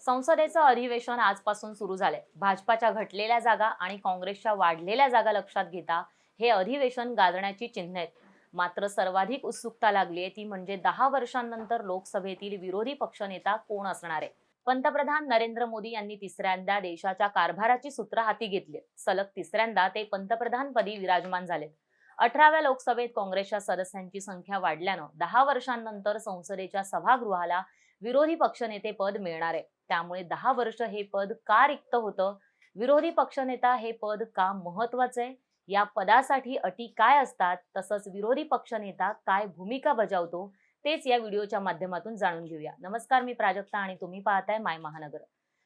संसदेचं अधिवेशन आजपासून सुरू झालंय. भाजपाच्या घटलेल्या जागा आणि काँग्रेसच्या वाढलेल्या जागा लक्षात घेता हे अधिवेशन गाजण्याची चिन्ह आहेत. मात्र सर्वाधिक उत्सुकता लागली आहे ती म्हणजे दहा वर्षांनंतर लोकसभेतील विरोधी पक्षनेता कोण असणार आहे? पंतप्रधान नरेंद्र मोदी यांनी तिसऱ्यांदा देशाच्या कारभाराची सूत्र हाती घेतली सलग तिसऱ्यांदा ते पंतप्रधानपदी विराजमान झालेत. अठराव्या लोकसभेत काँग्रेसच्या सदस्यांची संख्या वाढल्यानं दहा वर्षांनंतर संसदेच्या सभागृहाला विरोधी पक्षनेते पद मिळणार आहे. त्यामुळे दहा वर्ष हे पद का रिक्त होतं? विरोधी पक्षनेता हे पद का महत्वाचं आहे? या पदासाठी अटी काय असतात? तसंच विरोधी पक्षनेता काय भूमिका बजावतो? तेच या व्हिडिओच्या माध्यमातून जाणून घेऊया. नमस्कार मी प्राजक्ता आणि तुम्ही पाहताय माय महानगर.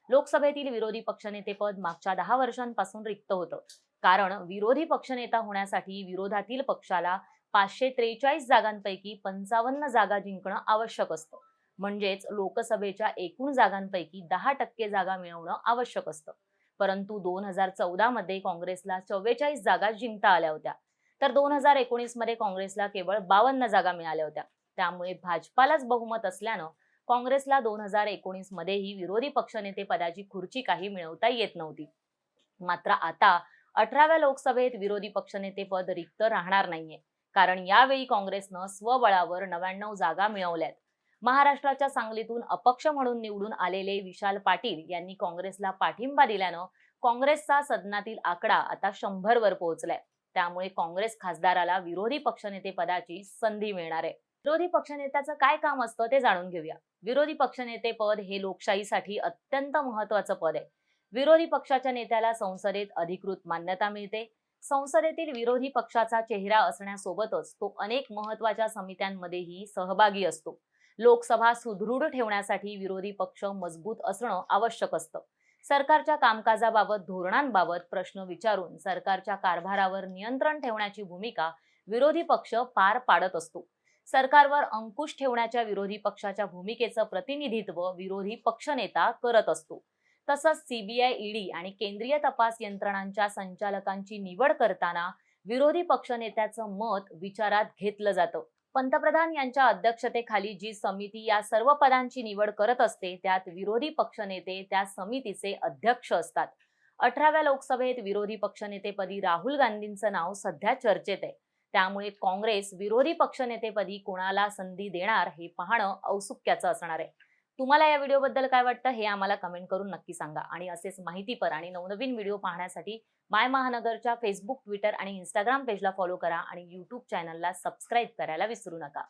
लोकसभेतील विरोधी पक्षनेते पद मागच्या दहा वर्षांपासून रिक्त होतं. कारण विरोधी पक्षनेता होण्यासाठी विरोधातील पक्षाला पाचशे त्रेचाळीस जागांपैकी पंचावन्न जागा जिंकणं आवश्यक असतं. म्हणजेच लोकसभेच्या एकूण जागांपैकी दहा टक्के जागा मिळवणं आवश्यक असतं. परंतु दोन हजार चौदा मध्ये काँग्रेसला चव्वेचाळीस जागा जिंकता आल्या होत्या. तर दोन हजार एकोणीसमध्ये काँग्रेसला केवळ बावन्न जागा मिळाल्या होत्या. त्यामुळे भाजपालाच बहुमत असल्यानं काँग्रेसला दोन हजार एकोणीस मध्येही विरोधी पक्षनेते पदाची खुर्ची काही मिळवता येत नव्हती. मात्र आता अठराव्या लोकसभेत विरोधी पक्षनेते पद रिक्त राहणार नाहीये. कारण यावेळी काँग्रेसनं स्वबळावर नव्याण्णव जागा मिळवल्यात. महाराष्ट्राच्या सांगलीतून अपक्ष म्हणून निवडून आलेले विशाल पाटील यांनी काँग्रेसला पाठिंबा दिल्यानं काँग्रेसचा सदनातील आकडा आता शंभर वर पोहोचलाय. त्यामुळे काँग्रेस खासदाराला विरोधी पक्षनेते पदाची संधी मिळणार आहे. विरोधी पक्षनेत्याचं काय काम असतं ते जाणून घेऊया. विरोधी पक्षनेते पद हे लोकशाहीसाठी अत्यंत महत्वाचं पद आहे. विरोधी पक्षाच्या नेत्याला संसदेत अधिकृत मान्यता मिळते. संसदेतील विरोधी पक्षाचा चेहरा असण्यासोबतच तो अनेक महत्त्वाच्या समित्यांमध्येही सहभागी असतो. लोकसभा सुदृढ ठेवण्यासाठी विरोधी पक्ष मजबूत असणं आवश्यक असतं. सरकारच्या कामकाजाबाबत धोरणांबाबत प्रश्न विचारून सरकारच्या कारभारावर नियंत्रण ठेवण्याची भूमिका विरोधी पक्ष पार पाडत असतो. सरकारवर अंकुश ठेवण्याच्या विरोधी पक्षाच्या भूमिकेचं प्रतिनिधित्व विरोधी पक्षनेता करत असतो. तसंच सीबीआय ईडी आणि केंद्रीय तपास यंत्रणांच्या संचालकांची निवड करताना विरोधी पक्षनेत्याचं मत विचारात घेतलं जातं. पंतप्रधान यांच्या अध्यक्षतेखाली जी समिती या सर्व पदांची निवड करत असते त्यात विरोधी पक्षनेते त्या समितीचे अध्यक्ष असतात. अठराव्या लोकसभेत विरोधी पक्षनेतेपदी राहुल गांधींचं नाव सध्या चर्चेत आहे. त्यामुळे काँग्रेस विरोधी पक्षनेतेपदी कोणाला संधी देणार हे पाहणं औत्सुक्याचं असणार आहे. तुम्हाला या व्हिडिओबद्दल काय वाटतं हे आम्हाला कमेंट करून नक्की सांगा. आणि असेच माहितीपर आणि नवनवीन व्हिडिओ पाहण्यासाठी माय महानगरच्या फेसबुक ट्विटर आणि इंस्टाग्राम पेजला फॉलो करा आणि यूट्यूब चॅनलला सबस्क्राईब करायला विसरू नका.